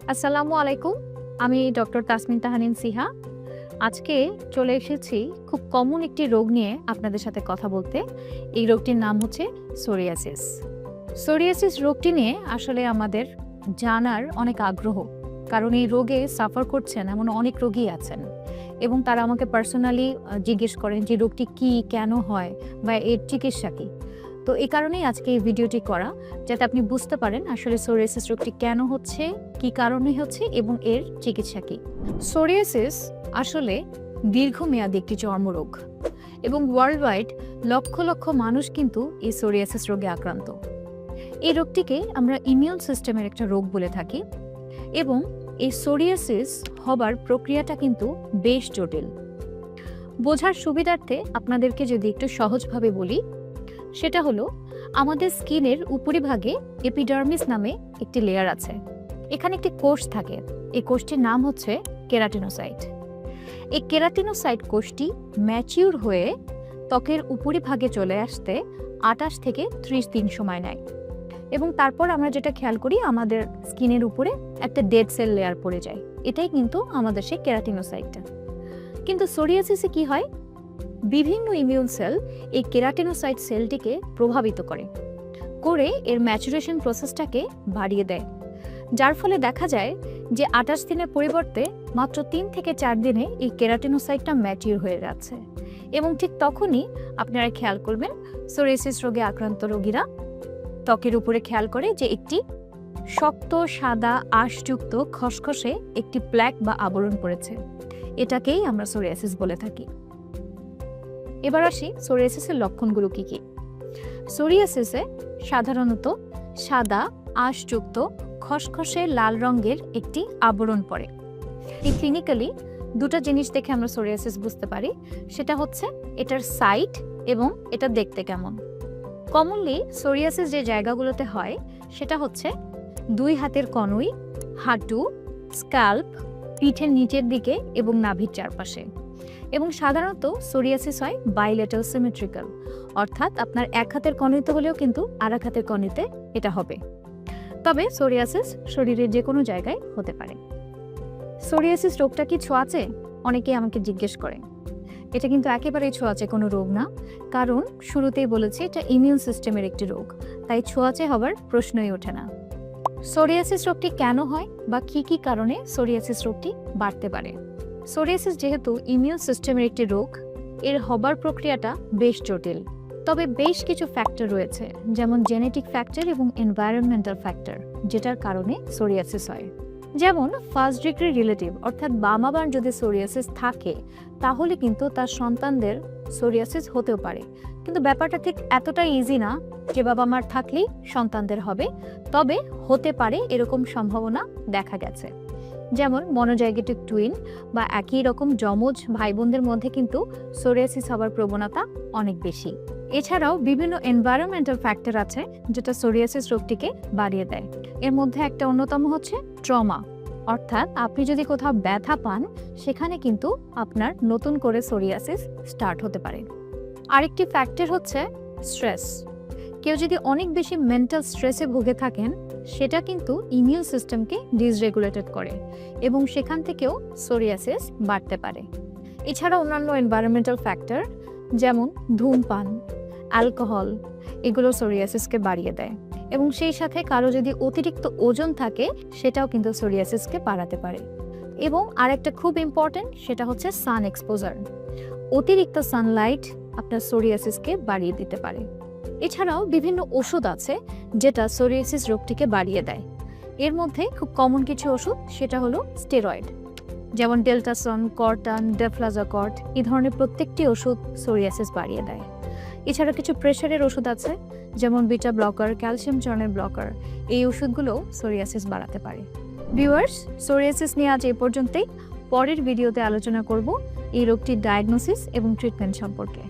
আসসালামু আলাইকুম, আমি ডক্টর তাসমিন তাহানিন সিহা। আজকে চলে এসেছি খুব কমন একটি রোগ নিয়ে আপনাদের সাথে কথা বলতে। এই রোগটির নাম হচ্ছে সোরিয়াসিস। সোরিয়াসিস রোগটি নিয়ে আসলে আমাদের জানার অনেক আগ্রহ, কারণ এই রোগে সাফার করছেন এমন অনেক রোগী আছেন এবং তারা আমাকে পার্সোনালি জিজ্ঞেস করেন যে রোগটি কি, কেন হয় বা এর চিকিৎসা কী। তো এই কারণেই আজকে এই ভিডিওটি করা, যাতে আপনি বুঝতে পারেন আসলে সোরিয়াসিস রোগটি কেন হচ্ছে, কি কারণে হচ্ছে এবং এর চিকিৎসা কী। সোরিয়াসিস আসলে দীর্ঘমেয়াদী একটি চর্মরোগ এবং ওয়ার্ল্ড ওয়াইড লক্ষ লক্ষ মানুষ কিন্তু এই সোরিয়াসিস রোগে আক্রান্ত। এই রোগটিকে আমরা ইমিউন সিস্টেমের একটা রোগ বলে থাকি এবং এই সোরিয়াসিস হবার প্রক্রিয়াটা কিন্তু বেশ জটিল। বোঝার সুবিধার্থে আপনাদেরকে যদি একটু সহজভাবে বলি সেটা হলো, আমাদের স্কিনের উপরিভাগে এপিডার্মিস নামে একটি লেয়ার আছে। এখানে একটি কোষ থাকে। এই কোষটির নাম হচ্ছে কেরাটিনোসাইট। এই কেরাটিনোসাইট কোষটি ম্যাচিউর হয়ে ত্বকের উপরিভাগে চলে আসতে আটাশ থেকে ত্রিশ দিন সময় নেয়। এবং তারপর আমরা যেটা খেয়াল করি, আমাদের স্কিনের উপরে একটা ডেড সেল লেয়ার পড়ে যায়। এটাই কিন্তু আমাদের সেই কেরাটিনোসাইটটা। কিন্তু সোরিয়াসিসে কি হয়? বিভিন্ন ইমিউন সেল এই কেরাটিনোসাইট সেলটিকে প্রভাবিত করে করে এর ম্যাচুরেশন প্রসেসটাকে বাড়িয়ে দেয়। যার ফলে দেখা যায় যে আঠাশ দিনের পরিবর্তে মাত্র তিন থেকে চার দিনে এই কেরাটিনোসাইটটা ম্যাচিউর হয়ে যাচ্ছে। এবং ঠিক তখনই আপনারা খেয়াল করবেন সোরেসিস রোগে আক্রান্ত রোগীরা ত্বকের উপরে খেয়াল করে যে একটি শক্ত, সাদা, আঁশযুক্ত, খসখসে একটি প্ল্যাক বা আবরণ পড়েছে। এটাকেই আমরা সোরিয়াসিস বলে থাকি। এবার আসি সোরিয়াসিসের লক্ষণগুলো কি কি? সোরিয়াসিসে সাধারণত সাদা, আঁশযুক্ত, খসখসে লাল রঙের একটি আবরণ পড়ে। এই ক্লিনিক্যালি দুটো জিনিস দেখে আমরা সোরিয়াসিস বুঝতে পারি। সেটা হচ্ছে এটার সাইট এবং এটা দেখতে কেমন। কমনলি সোরিয়াসিস যে জায়গাগুলোতে হয়, সেটা হচ্ছে দুই হাতের কনুই, হাঁটু স্কাল্প পিঠের নিচের দিকে এবং নাভির চারপাশে। এবং সাধারণত সোরিয়াসিস হয় বাইলেটাল সিমেট্রিক্যাল অর্থাৎ আপনার এক হাতের কণিতে হলেও কিন্তু আর এক হাতের কণিতে এটা হবে। তবে সোরিয়াসিস শরীরের যে কোনো জায়গায় হতে পারে। সোরিয়াসিস রোগটা কি ছোঁয়াচে অনেকেই আমাকে জিজ্ঞেস করে। এটা কিন্তু একেবারেই ছোঁয়াচে কোনো রোগ না, কারণ শুরুতেই বলেছি এটা ইমিউন সিস্টেমের একটি রোগ, তাই ছোঁয়াচে হবার প্রশ্নই ওঠে না। সোরিয়াসিস রোগটি কেন হয় বা কি কি কারণে সোরিয়াসিস রোগটি বাড়তে পারে? সোরিয়াসিস যেহেতু ইমিউন সিস্টেমের একটি রোগ, এর হবার প্রক্রিয়াটা বেশ জটিল। তবে বেশ কিছু ফ্যাক্টর রয়েছে, যেমন জেনেটিক ফ্যাক্টর এবং এনভায়রনমেন্টাল ফ্যাক্টর যেটার কারণে সোরিয়াসিস হয়। যেমন ফার্স্ট ডিগ্রি রিলেটিভ অর্থাৎ মার যদি সোরিয়াসিস থাকে, তাহলে কিন্তু তার সন্তানদের সোরিয়াসিস হতেও পারে। কিন্তু ব্যাপারটা ঠিক এতটা ইজি না যে বাবা মার থাকলেই সন্তানদের হবে, তবে হতে পারে এরকম সম্ভাবনা দেখা গেছে। যেমন মনোজাইগেটিক টুইন বা একই রকম যমজ ভাই বোনদের মধ্যে কিন্তু সোরিয়াসিস হওয়ার প্রবণতা অনেক বেশি। এছাড়াও বিভিন্ন এনভায়রনমেন্টাল ফ্যাক্টর আছে যেটা সোরিয়াসিস রোগটিকে বাড়িয়ে দেয়। এর মধ্যে একটা অন্যতম হচ্ছে ট্রমা অর্থাৎ আপনি যদি কোথাও ব্যথা পান, সেখানে কিন্তু আপনার নতুন করে সোরিয়াসিস স্টার্ট হতে পারে। আরেকটি ফ্যাক্টর হচ্ছে স্ট্রেস কেউ যদি অনেক বেশি মেন্টাল স্ট্রেসে ভুগে থাকেন, সেটা কিন্তু ইমিউন সিস্টেমকে ডিসরেগুলেটেড করে এবং সেখান থেকেও সোরিয়াসিস বাড়তে পারে। এছাড়া অন্যান্য এনভায়রনমেন্টাল ফ্যাক্টর যেমন ধূমপান অ্যালকোহল এগুলো সোরিয়াসিসকে বাড়িয়ে দেয় এবং সেই সাথে কারও যদি অতিরিক্ত ওজন থাকে, সেটাও কিন্তু সোরিয়াসিসকে বাড়াতে পারে। এবং আরেকটা খুব ইম্পর্টেন্ট সেটা হচ্ছে সান এক্সপোজার অতিরিক্ত সানলাইট আপনার সোরিয়াসিসকে বাড়িয়ে দিতে পারে। এছাড়াও বিভিন্ন ওষুধ আছে যেটা সোরিয়াসিস রোগটিকে বাড়িয়ে দেয়। এর মধ্যে খুব কমন কিছু ওষুধ সেটা হলো স্টেরয়েড যেমন ডেল্টাসন কর্টান ডেফ্লাজাকর্ট এই ধরনের প্রত্যেকটি ওষুধ সোরিয়াসিস বাড়িয়ে দেয়। এছাড়া কিছু প্রেশারের ওষুধ আছে, যেমন বিটা ব্লকার ক্যালসিয়াম চর্নের ব্লকার এই ওষুধগুলো সোরিয়াসিস বাড়াতে পারে। ভিউয়ার্স সোরিয়াসিস নিয়ে আজ এই পর্যন্তই। পরের ভিডিওতে আলোচনা করব এই রোগটির ডায়াগনোসিস এবং ট্রিটমেন্ট সম্পর্কে।